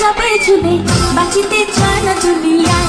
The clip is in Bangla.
চাপে চুলে বাঁচিতে চায় না দুনিয়ায়।